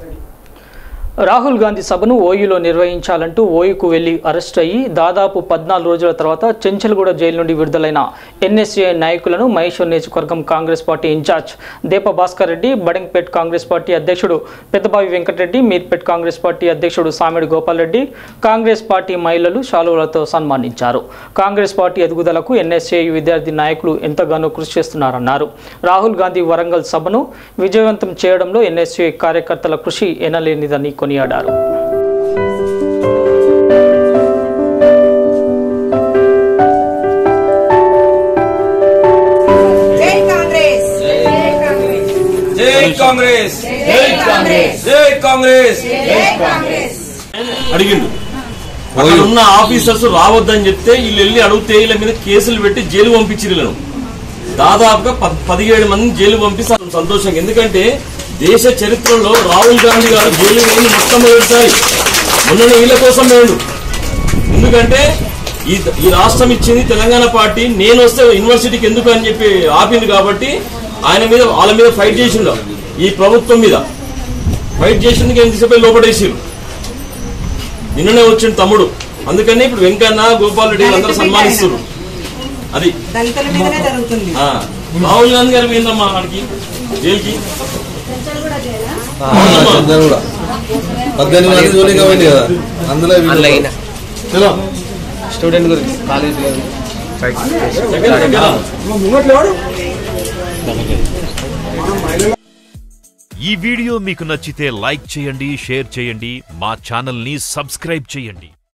Thank you. Rahul Gandhi సభను ఓయూలో నిర్వహించాలంటూ ఓయూకు వెళ్ళి arrest అయ్యి దాదాపు పద్నాలుగు రోజుల తర్వాత చెంచల్గూడ జైలు నుండి విడుదలైన ఎన్ఎస్ఏ నాయకులను మహేశ్వర్ నియోజకవర్గం Congress party incharge Deepa Bhaskar Reddy Badangpet Congress party అధ్యక్షుడు పెద్దబావి వెంకటరెడ్డి మీర్పేట్ కాంగ్రెస్ పార్టీ అధ్యక్షుడు సామిడి గోపాల్రెడ్డి కాంగ్రెస్ పార్టీ మహిళలు శాలువలతో సన్మానించారు. కాంగ్రెస్ పార్టీ ఎదుగుదలకు ఎన్ఎస్ఏ విద్యార్థి నాయకులు ఎంతగానో కృషి చేస్తున్నారన్నారు. రాహుల్ గాంధీ వరంగల్ సభను విజయవంతం చేయడంలో ఎన్ఎస్ఏ కార్యకర్తల కృషి ఎనలేనిదని కొనియాడారు. జై కాంగ్రెస్. జై కాంగ్రెస్. జై కాంగ్రెస్. జై కాంగ్రెస్. జై కాంగ్రెస్. జై కాంగ్రెస్. అడిగిండు. ఉన్న ఆఫీసర్స్ రావద్దని చెప్తే వీళ్ళు వెళ్ళి అడిగితే వీళ్ళ మీద కేసులు పెట్టి జైలు పంపించారు వీళ్ళను దాదాపుగా పద్- పదిహేడు మంది జైలు పంపిస్తారు. సంతోషంగా. ఎందుకంటే దేశ చరిత్రలో రాహుల్ గాంధీ గారు జైలు వేయండి మొత్తం మొదటిసారి మొన్న వీళ్ళ కోసం వేయండు ఎందుకంటే ఈ ఈ రాష్ట్రం ఇచ్చింది తెలంగాణ పార్టీ నేను వస్తే యూనివర్సిటీకి ఎందుకు అని చెప్పి ఆపింది కాబట్టి ఆయన మీద వాళ్ళ మీద ఫైట్ చేసిండు. ఈ ప్రభుత్వం మీద. ఫైట్ చేసిందుకు ఏం తీసుకుపోయి లోపడేసిరు నిన్ననే వచ్చిండు తమ్ముడు. అందుకని ఇప్పుడు వెంకన్న గోపాల్ రెడ్డి అందరూ సన్మానిస్తారు అది. రాహుల్ గాంధీ గారు పోయిందమ్మా వాడికి జైలుకి? అందరూ కూడా పద్దెనిమిది మంది జోలికి అవ్వండి కదా అందులో వీళ్ళు- చలో. స్టూడెంట్ గురించి కాలేజ్ ఈ వీడియో మీకు నచ్చితే లైక్ చేయండి షేర్ చేయండి మా ఛానల్ని సబ్స్క్రైబ్ చేయండి.